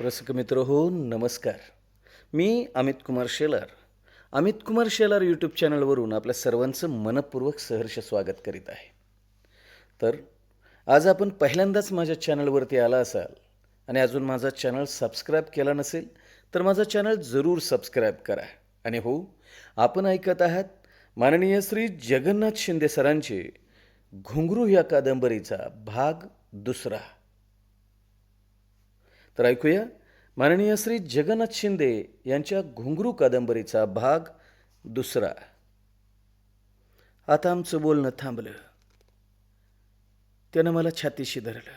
रसिक मित्र हो नमस्कार. मी अमित कुमार शेलार. अमित कुमार शेलार यूट्यूब चॅनलवरून आपल्या सर्वांचं मनपूर्वक सहर्ष स्वागत करीत आहे. तर आज आपण पहिल्यांदाच माझ्या चॅनलवरती आला असाल आणि अजून माझा चॅनल सबस्क्राईब केला नसेल तर माझा चॅनल जरूर सबस्क्राईब करा. आणि हो आपण ऐकत आहात माननीय श्री जगन्नाथ शिंदे सरांचे घुंगरू या कादंबरीचा भाग दुसरा. तर ऐकूया. माननीय श्री जगन्नाथ शिंदे यांच्या घुंगरू कादंबरीचा भाग दुसरा. आता आमचं बोलणं थांबलं. त्यानं मला छातीशी धरलं.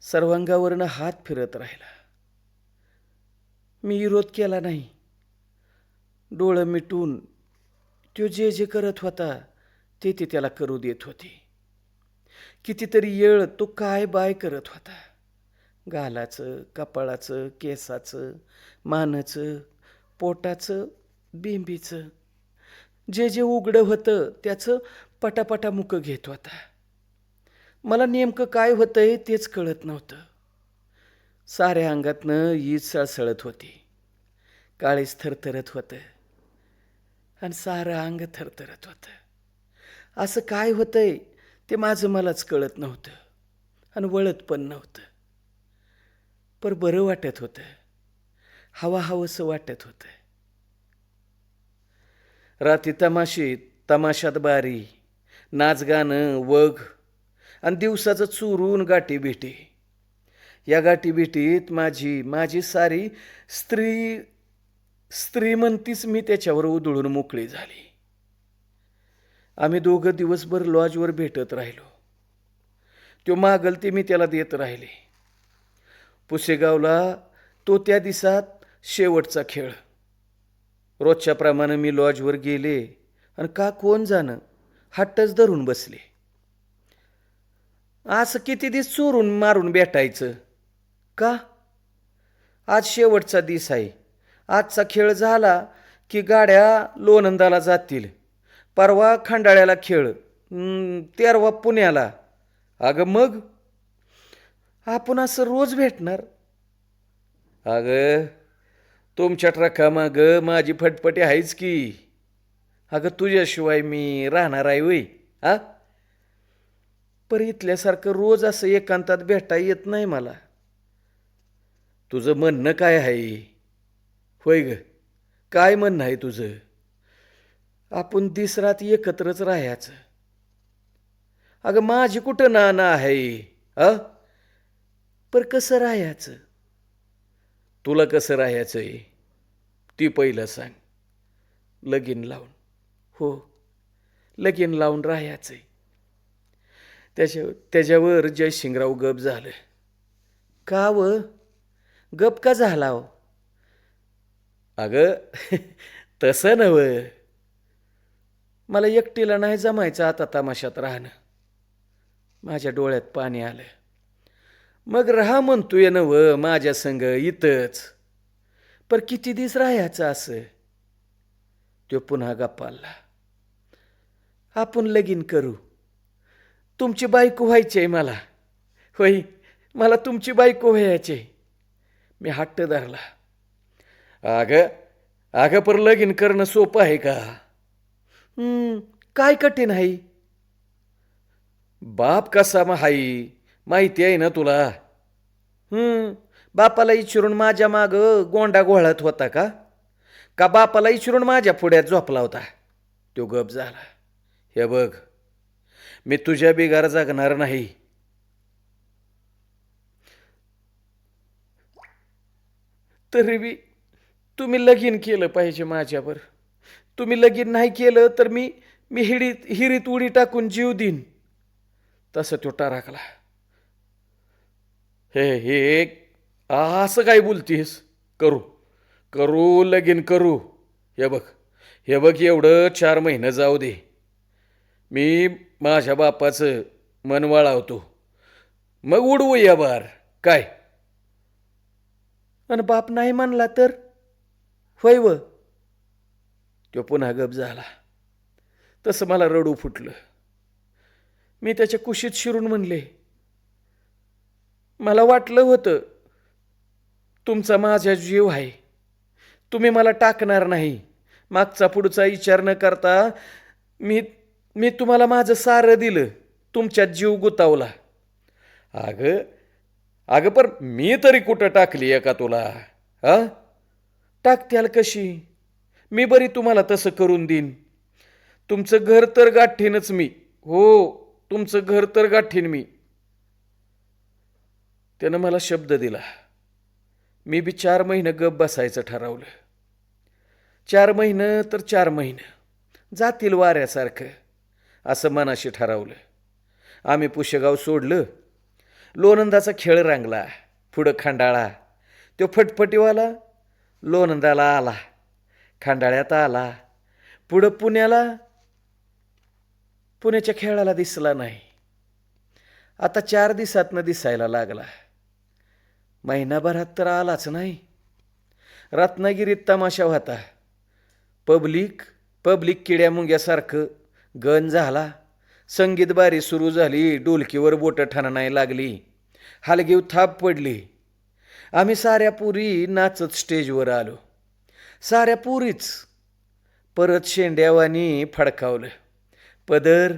सर्वांगावरनं हात फिरत राहिला. मी विरोध केला नाही. डोळं मिटून तो जे जे करत होता ते ते त्याला करू देत होते. कितीतरी येळ तो काय बाय करत होता. गालाचं कपाळाचं केसाचं मानाचं पोटाचं बिंबीचं. जे जे उघडं होतं त्याचं पटापटा मुकं घेत होता मला नेमकं काय होतं आहे तेच कळत नव्हतं. साऱ्या अंगातनं ईद सळसळत होती. काळीच थरथरत होतं. आणि सारं अंग थरथरत होतं. असं काय होतंय ते माझं मलाच कळत नव्हतं. आणि वळत पण नव्हतं. पर बरं वाटत होतं. हवा हवंसं वाटत होतं. रात्री तमाशीत तमाशात बारी नाच गाणं वघ आणि दिवसाचं चुरून गाठी भेटी. या गाठी भेटीत माझी माझी सारी स्त्री स्त्री म्हणतीच मी त्याच्यावर उधळून मोकळी झाली. आम्ही दोघं दिवसभर लॉजवर भेटत राहिलो. तो मागल ते मी त्याला देत राहिले. पुसेगावला तो त्या दिसात शेवटचा खेळ. रोजच्या प्रमाणे मी लॉजवर गेले आणि का कोण जाणं हट्टच धरून बसले. असं किती दिस चोरून मारून भेटायचं? का? आज शेवटचा दिस आहे. आजचा खेळ झाला की गाड्या लोणंदाला जातील. परवा खंडाळ्याला खेळ. तेरवा पुण्याला. अगं मग? आपण असं रोज भेटणार? अगं तुमच्या ट्रकामाग माझी फटफटी आहेच की. अगं तुझ्याशिवाय मी राहणार आहे वय हा? पर इथल्यासारखं रोज असं एकांतात भेटा येत नाही मला. तुझं म्हणणं काय आहे? होय ग काय म्हणणं आहे तुझं? आपण दिसरात एकत्रच राहायचं. अगं माझी कुठं नाना आहे अ पर कसं राहायचं? तुला कसं राहायचं आहे ती पहिलं सांग. लगीन लावून. हो. लगीन लावून राहायचं आहे त्याच्या त्याच्यावर जयशिंगराव गप झालं. का व? गप का झाला हो? अगं तसं नवं मला एकटीला नाही जमायचं आता तमाशात राहणं. माझ्या डोळ्यात पाणी आलं. मग राहा म्हणतोय नव माझ्या संग इथंच. पर किती दिस राहायचं असं? तो पुन्हा गप्पाला. आपण लगीन करू. तुमची बायको व्हायची आहे मला. होय मला तुमची बायको व्हायची मी हट्ट धरला. अगं अगं पर लगीन करणं सोपं आहे का? काय कठीण आहे? बाप कसा मग हाई माहिती आहे ना तुला? हं, बापाला इचरून माझ्या माग गोंडा गोळत होता का? का बापाला इचरून माझ्या पुढ्यात झोपला होता? तो गप झाला. हे बघ मी तुझ्या बिगार जगणार नाही. तरी बी तुम्ही लगीन केलं पाहिजे माझ्यावर. तुम्ही लगीन नाही केलं तर मी मी हिडीत हिरीत उडी टाकून जीव देईन. तसं तो टाराकला. हे हे असं काय बोलतीस? करू. करू लगीन करू. हे बघ. हे बघ एवढं चार महिनं जाऊ दे. मी माझ्या बापाचं मन वळावतो. मग उडवू या बार. काय? आणि बाप नाही म्हणला तर? होय व? तो पुन्हा गप झाला. तसं मला रडू फुटलं. मी त्याच्या कुशीत शिरून म्हणले मला वाटलं होतं तुमचा माझा जीव आहे. तुम्ही मला टाकणार नाही. मागचा पुढचा विचार न करता मी मी तुम्हाला माझं सारं दिलं तुमच्यात जीव गुतावला. अगं अगं पण मी तरी कुठं टाकली आहे का तुला? हा? टाकत्याल कशी? मी बरी तुम्हाला तसं करून देईन. तुमचं घर तर गाठीनच मी. हो तुमचं घर तर गाठीन मी. त्यानं मला शब्द दिला. मी बी चार महिनं गप बसायचं ठरवलं. चार महिनं तर चार महिनं. जातील वाऱ्यासारखं असं मनाशी ठरवलं. आम्ही पुशेगाव सोडलं. लोणंदाचा खेळ रांगला. पुढं खंडाळा. तो फटफटीवाला लोणंदाला आला. खंडाळ्यात आला. पुढं पुण्याला पुण्याच्या खेळाला दिसला नाही. आता चार दिवसातनं दिसायला लागला. महिनाभरात तर आलाच नाही. रत्नागिरीत तमाशा होता. पब्लिक पब्लिक किड्या मुंग्यासारखं गण झाला. संगीत बारी सुरू झाली डोलकीवर बोटं ठाणाय लागली. हलगीव थाप पडली. आम्ही साऱ्या पुरी नाचत स्टेजवर आलो. साऱ्या पुरीच परत शेंड्यावानी फडकावलं. पदर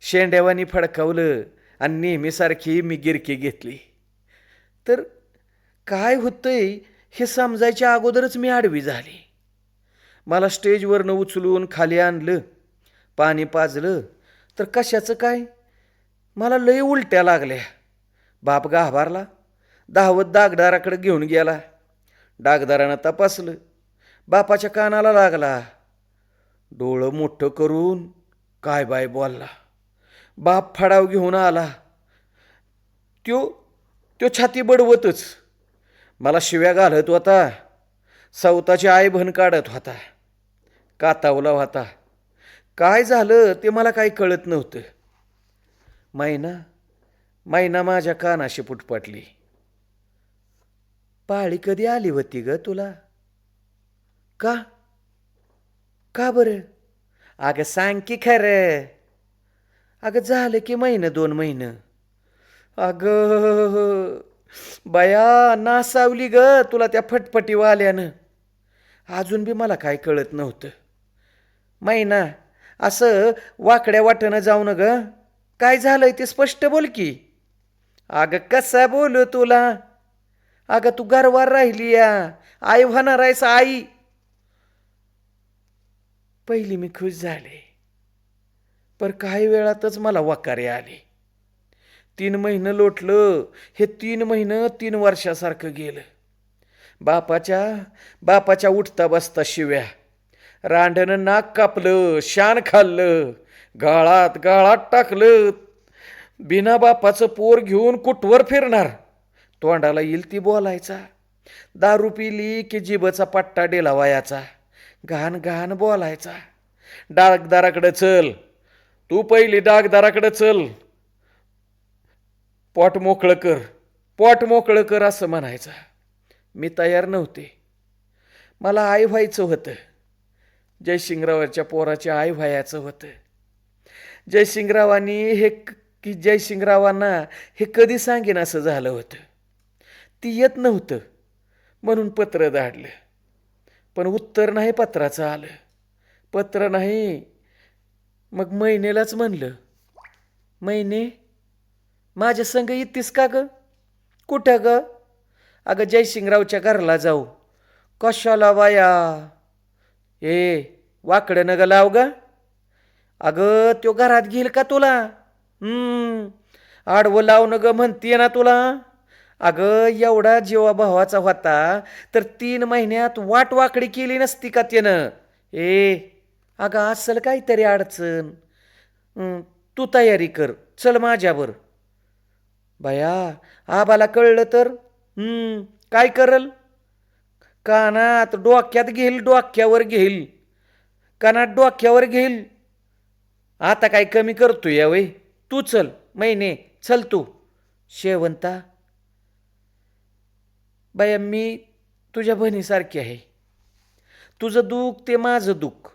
शेंड्यावानी फडकावलं आणि नेहमीसारखी मी गिरकी घेतली. तर काय होतंय हे समजायच्या अगोदरच मी आडवी झाली. मला स्टेजवरनं उचलून खाली आणलं पाणी पाजलं. तर कशाचं काय? मला लय उलट्या लागल्या. बाप गाभारला दहावत डागदाराकडे घेऊन गेला. डागदारानं तपासलं. बापाच्या कानाला लागला. डोळं मोठं करून काय बाय बोलला. बाप फडाव घेऊन आला. त्यो त्यो छाती बडवतच. मला शिव्या घालत होता. सवताची आई भन काढत होता. कातावला होता. काय झालं ते मला काही कळत नव्हतं. मैना मैना माझ्या कानाशी पुटपटली. पाळी कधी आली होती ग तुला? का? का बरं? अगं सांग की खरं. अगं झालं की महिनं दोन महिनं. अगं बया नासावली ग तुला त्या फटफटीवाल्यानं. अजून बी मला काय कळत नव्हतं. मैना असं वाकड्या वाटणं जाऊ न ग काय झालंय ते स्पष्ट बोल की. अगं कसा बोलू तुला? अगं तू गरवार राहिली या. आई होणार आहेस आई. पहिली मी खुश झाले. पर काही वेळातच मला वकारे आले. तीन महिनं लोटलं हे तीन महिनं तीन वर्षासारखं गेलं. बापाच्या बापाच्या उठता बसता शिव्या. रांडनं नाक कापलं शान खाल्लं गाळात गाळात टाकलं. बिना बापाचं पोर घेऊन कुठवर फिरणार? तोंडाला येईल ती बोलायचा. दारू पिली की जिबचा पट्टा डेलावायाचा. घाण घाण बोलायचा. डागदाराकडं चल. तू पहिली डागदाराकडं चल. पोट मोकळं कर. पोट मोकळं कर असं म्हणायचं. मी तयार नव्हते. मला आई व्हायचं होतं. जयसिंगरावाच्या पोराच्या आई व्हायचं होतं. जयसिंगरावांनी हे की जयसिंगरावांना हे कधी सांगेन असं झालं होतं. ती येत नव्हतं म्हणून पत्र धाडलं. पण उत्तर नाही पत्राचं आलं. पत्र नाही. मग महिनेलाच म्हणलं. महिने माझ्या संग येतीस का ग? कुठं ग? अगं जयसिंगरावच्या घराला जाऊ. कशाला वाया? ए वाकडं न ग लाव ग. अगं तो घरात घेईल का तुला? हम्म आडवं लावणं ग म्हणतीये ना तुला. अगं एवढा जेव्हा भावाचा होता तर तीन महिन्यात वाट वाकडी केली नसती का त्यानं? ए अगं असल काहीतरी अडचण. तू तयारी कर. चल माझ्यावर. बया आबाला कळलं तर? काय करल? कानात डोक्यात घेईल डोक्यावर घेईल. कानात डोक्यावर घेईल. आता काय कमी करतो या वय? तू चल महिने चल तू. शेवंता. बाया मी तुझ्या बहिणीसारखी आहे. तुझं दुःख ते माझं दुःख.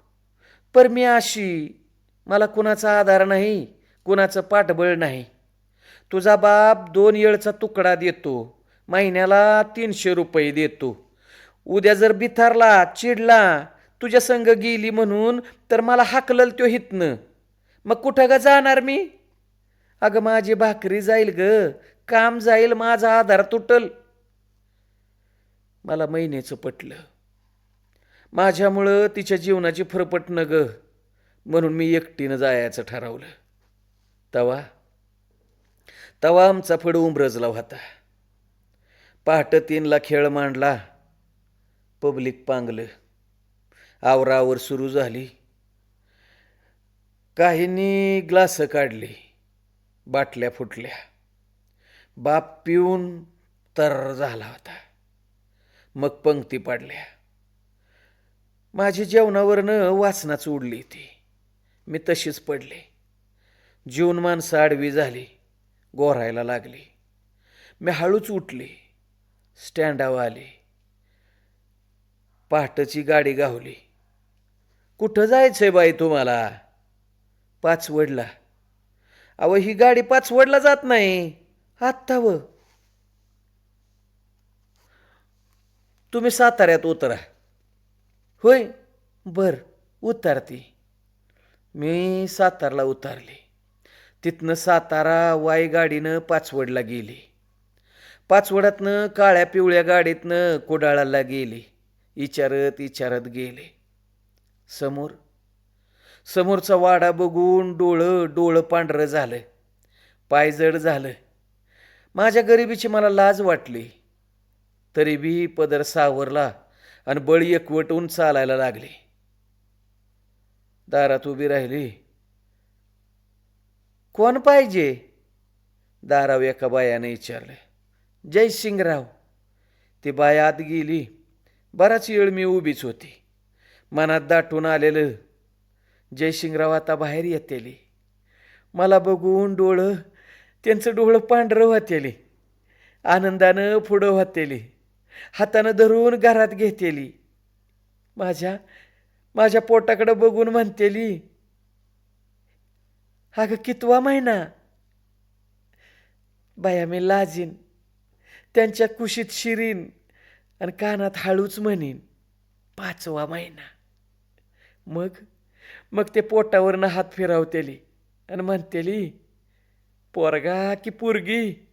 पर मी अशी मला कुणाचा आधार नाही कुणाचं पाठबळ नाही. तुझा बाप दोन येळचा तुकडा देतो महिन्याला तीनशे रुपये देतो. उद्या जर बिथारला चिडला तुझ्या संग गेली म्हणून तर मला हाकलल त्यो हितनं. मग कुठं ग जाणार मी? अगं माझी भाकरी जाईल ग काम जाईल माझा आधार तुटल. मला महिन्याचं पटलं. माझ्यामुळं तिच्या जीवनाची फरफट ग म्हणून मी एकटीनं जायचं ठरवलं. तवा तवा आमचा फड उमरजला होता. पहाटं तीनला खेळ मांडला. पब्लिक पांगलं. आवरावर सुरू झाली. काहींनी ग्लास काढली. बाटल्या फुटल्या. बाप पिऊन तर झाला होता. मग पंक्ती पाडल्या. माझी जेवणावरनं वासनाच उडली ती मी तशीच पडले. जीवन माणसं आडवी झाली. गोरायला लागली. मी हळूच उठली. स्टँडावर आले. पहाटची गाडी गावली. कुठं जायचंय बाई तुम्हाला? पाचवडला. अहो ही गाडी पाचवडला जात नाही. आत्ता व. तुम्ही साताऱ्यात उतरा. होय. बर उतारती. मी सातारला उतारली. तिथनं सातारा वाई गाडीनं पाचवडला गेली. पाचवड्यातनं काळ्या पिवळ्या गाडीतनं कोडाळाला गेली. इचारत इचारत गेले. समोर समोरचा वाडा बघून डोळं डोळं पांढरं झालं. पायजड झालं. माझ्या गरिबीची मला लाज वाटली. तरी बी पदर सावरला आणि बळी एकवटून चालायला लागली. दारात उभी राहिली. कोण पाहिजे? दाराव एका बायाने विचारलं. जयसिंगराव ती बाय आत गेली. बराच वेळ मी उभीच होती. मनात दाटून आलेलं जयसिंगराव आता बाहेर येतेली. मला बघून डोळं त्यांचं डोळं पांढरं व्हातेली आनंदानं पुढं वातेली हातानं धरून घरात घेतेली. माझ्या माझ्या पोटाकडं बघून म्हणतेली अगं कितवा महिना? बाया मी लाजीन. त्यांच्या कुशीत शिरीन आणि कानात हळूच म्हणीन पाचवा महिना. मग? मग ते पोटावरनं हात फिरावतेली आणि म्हणतेली पोरगा की पुरगी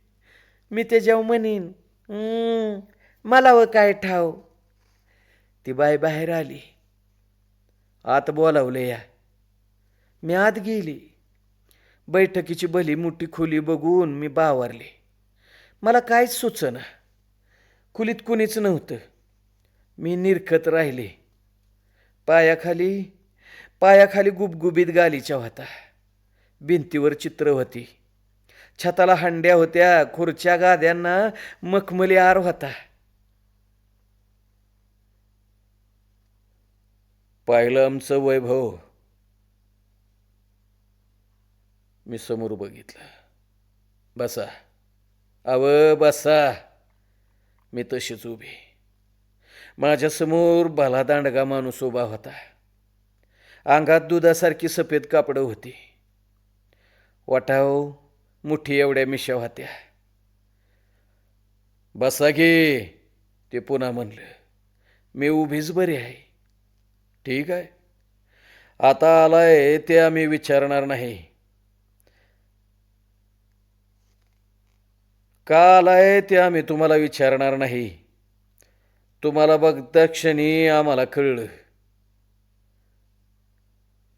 मी ते जेव म्हणीन मला व काय ठाव? ती बाय बाहेर आली. आत बोलावले या. मी आत गेली. बैठकीची भली मोठी खोली बघून मी बावारले. मला काहीच सुचना. खोलीत कुणीच नव्हतं. मी निरखत राहिले. पायाखाली पायाखाली गुबगुबीत गालीच्या होता भिंतीवर चित्र होती. छताला हंड्या होत्या खुर्च्या गाद्यांना मखमली आर होता. पाहिलं आमचं वैभव. मी समोर बघितलं. बसा. अव बसा. मी तशीच उभी. माझ्यासमोर भलादांडगा माणूस उभा होता. अंगात दुधासारखी सफेद कापडं होती. वाटाव मुठी एवढ्या मिशा होत्या. बसा गे ते पुन्हा म्हणलं. मी उभीच बरी आहे. ठीक आहे. आता आलाय ते आम्ही विचारणार नाही. का आलाय ते आम्ही तुम्हाला विचारणार नाही. तुम्हाला बघता क्षणी आम्हाला कळलं.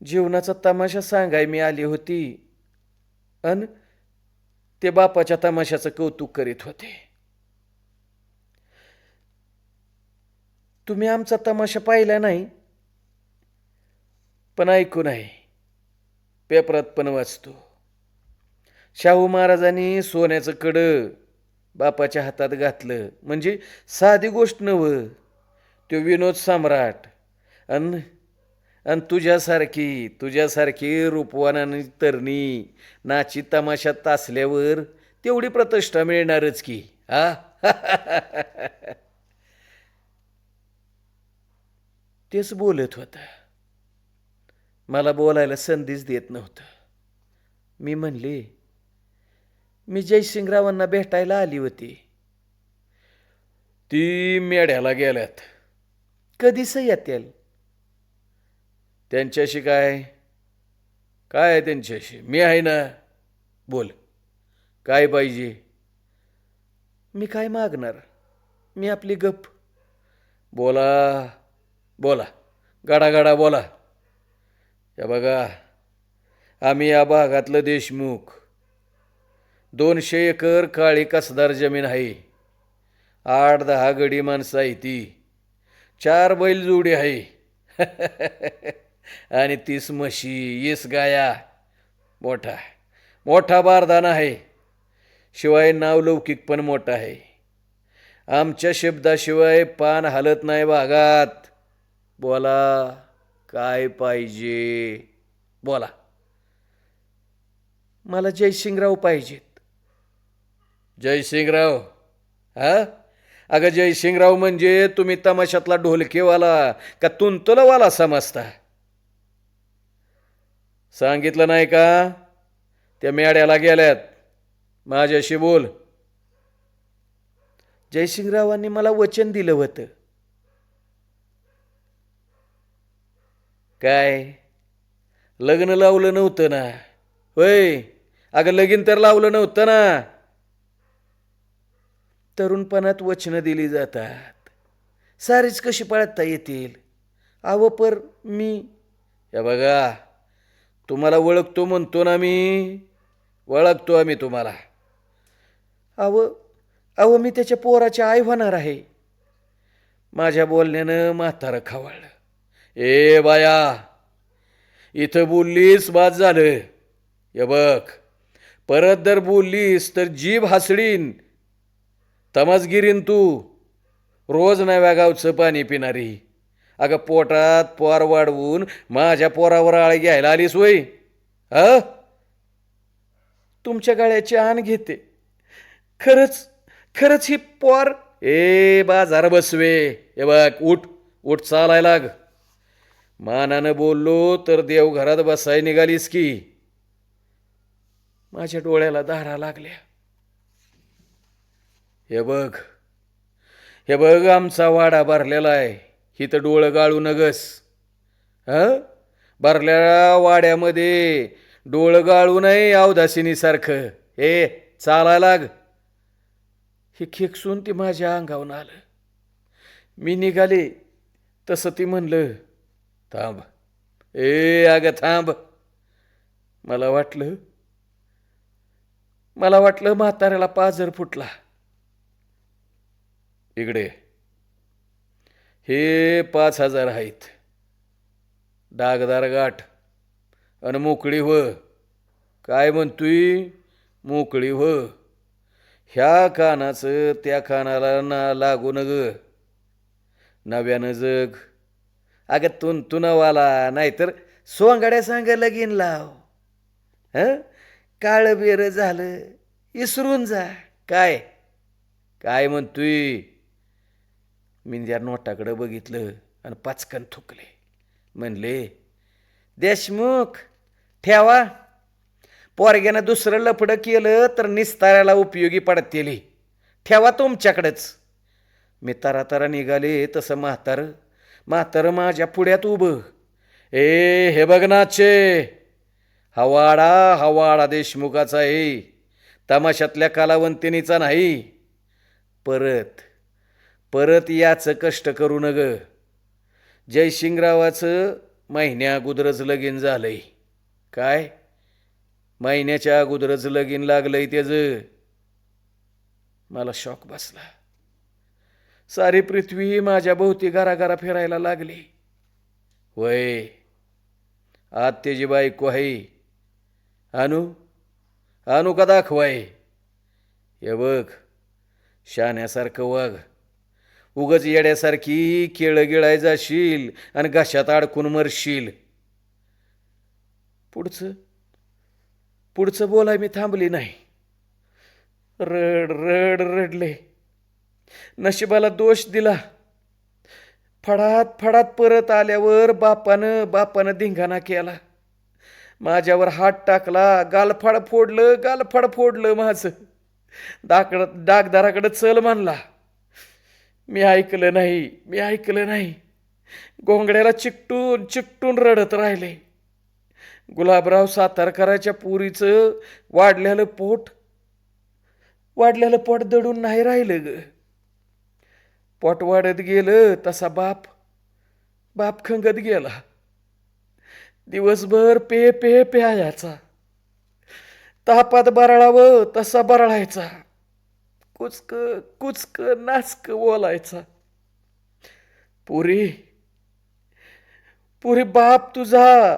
जीवनाचा तमाशा सांगाय मी आली होती. अन ते बापाच्या तमाशाचं कौतुक करीत होते. तुम्ही आमचा तमाशा पाहिला नाही. पण ऐकून आहे. पेपरात पण वाचतो. शाहू महाराजांनी सोन्याचं कडं बापाच्या हातात घातलं. म्हणजे साधी गोष्ट नवं तो विनोद सम्राट. अन आणि तुझ्यासारखी तुझ्यासारखी रूपवान आणि तरणी नाची तमाशात तासल्यावर तेवढी प्रतिष्ठा मिळणारच की हा? तेच बोलत होता. मला बोलायला संधीच देत नव्हतं. मी म्हणले मी जयसिंगरावांना भेटायला आली होती. ती मेढ्याला गेल्यात. कधीच येतील त्यांच्याशी काय? काय आहे त्यांच्याशी? मी आहे ना? बोल. काय पाहिजे? मी काय मागणार? मी आपली गप. बोला. बोला. गाडा गाडा बोला. या बघा आम्ही या भागातलं देशमुख. दोनशे एकर काळी कसदार जमीन आहे. आठ दहा गडी माणसं आहे ती. चार बैल जोडी आहे. आणि तीस म्हशी वीस गाया. मोठा मोठा बारदाना आहे. शिवाय नावलौकिक पण मोठा आहे. आमच्या शब्दाशिवाय पान हलत नाही भागात. बोला काय पाहिजे? बोला. मला जयसिंगराव पाहिजेत. जयसिंगराव हा? अगं जयसिंगराव म्हणजे तुम्ही तमाशातला ढोलकेवाला का तुंतुलवाला समजता? सांगितलं नाही का? त्या मेड्याला गेल्यात. माझ्याशी बोल. जयसिंगरावांनी मला वचन दिलं होतं. काय? लग्न लावलं नव्हतं ना? होय. अगं लगीन तर लावलं नव्हतं ना? तरुणपणात वचनं दिली जातात. सारीच कशी पाळता येतील? अव पर मी या बघा तुम्हाला ओळखतो म्हणतो ना मी ओळखतो आम्ही तुम्हाला. अव अव मी त्याच्या पोराची आई होणार आहे. माझ्या बोलण्यानं म्हातारं खावळलं. ए बाया इथं बोललीस बाद झालं. हे बघ परत जर बोललीस तर जीभ हसडीन. तमसगिरीन तू रोज नव्या गावचं पाणी पिणारी. अगं पोटात पोर वाढवून माझ्या पोरावर आळ घ्यायला आलीस वय ह तुमच्या गळ्याची आण घेते. खरंच खरंच ही पोर ए बाजार बसवे. ए बघ उठ उठ चालाय लाग. मानानं बोललो तर देव घरात बसाय निघालीस की. माझ्या डोळ्याला धारा लागल्या. हे बघ. हे बघ आमचा वाडा भरलेला आहे. ही तर डोळं गाळू नगस. ह? भरल्या वाड्यामध्ये डोळं गाळू नये अवदासिनीसारखं हे चालाय लाग. हे खेकसून ती माझ्या अंगावून आलं. मी निघाले तसं ती म्हणलं थांब. ए अगं थांब. मला वाटलं मला वाटलं म्हाताऱ्याला पाजर फुटला. इकडे. हे पाच हजार आहेत. डागदार गाठ. आणि मोकळी व काय म्हणतोय? मोकळी व ह्या कानाचं त्या कानाला ना लागू न ग नव्यानं जग. अगं तुन तुनवाला नाहीतर सोंगाड्या सांग लगीन लाव. हं? काळं बेर झालं इसरून जा. काय? काय म्हणतोय? मी त्या नोटाकडं बघितलं आणि पाचकन थुकले. म्हणले देशमुख ठेवा. पोरग्यानं दुसरं लफडं केलं तर निस्ताराला उपयोगी पडतील. ठेवा तुमच्याकडंच. मी तारा निघाले तसं म्हातारं. म्हातारं माझ्या पुढ्यात उभं. ए हे बघ नाचे. हवाडा हवाडा देशमुखाचा आहे. तमाशातल्या कलावंतिनीचा नाही. परत परत याचं कष्ट करू न ग जयशिंगरावाचं महिन्या अगोदरच लगीन झालंय. काय? महिन्याच्या अगोदरच लगीन लागलंय त्याचं. मला शॉक बसला. सारी पृथ्वी माझ्या भोवती घराघरा फिरायला लागली. वय आत त्याची बायको आहे. अनु अनु का दाखवाय? हे बघ शाण्यासारखं वाघ. उगच येड्यासारखी केळं गिळाय जाशील आणि घशात अडकून मरशील. पुढचं? पुढचं बोलाय मी थांबली नाही. रड रड रडले. नशिबाला दोष दिला. फडात फडात परत आल्यावर बापानं बापानं धिंगाणा केला. माझ्यावर हात टाकला गालफाड फोडलं गालफाड फोडलं माझं. डाकड डागदाराकडं चल म्हणला. मी ऐकलं नाही मी ऐकलं नाही. गोंगड्याला चिकटून चिकटून रडत राहिले. गुलाबराव सातारकराच्या पुरीचं वाढलेलं पोट वाढलेलं पोट दडून नाही राहिलं ग. पोट वाढत गेलं तसा बाप बाप खंगत गेला. दिवसभर पे पे प्यायाचा. तापात बरळावं तसा बरळायचा. कुचक कुचक नाचक बोलायचा. पुरी पुरी बाप तुझा.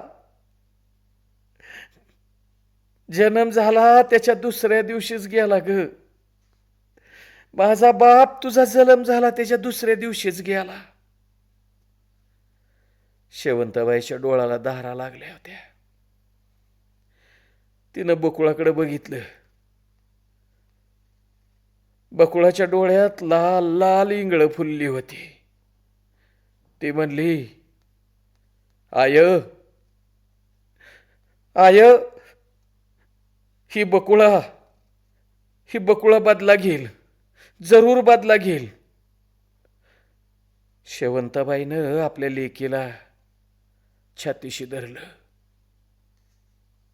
जन्म झाला त्याच्या दुसऱ्या दिवशीच गेला ग. माझा बाप तुझा जन्म झाला त्याच्या दुसऱ्या दिवशीच गेला. शेवंतबाईच्या डोळाला धारा लागल्या होत्या. तिनं बोकुळाकडे बघितलं. बकुळाच्या डोळ्यात लाल लाल इंगळ फुलली होती. ती म्हणली आय आय ही बकुळा ही बकुळा बदला घेईल जरूर बदला घेईल. शेवंताबाईनं आपल्या लेकीला छातीशी धरलं.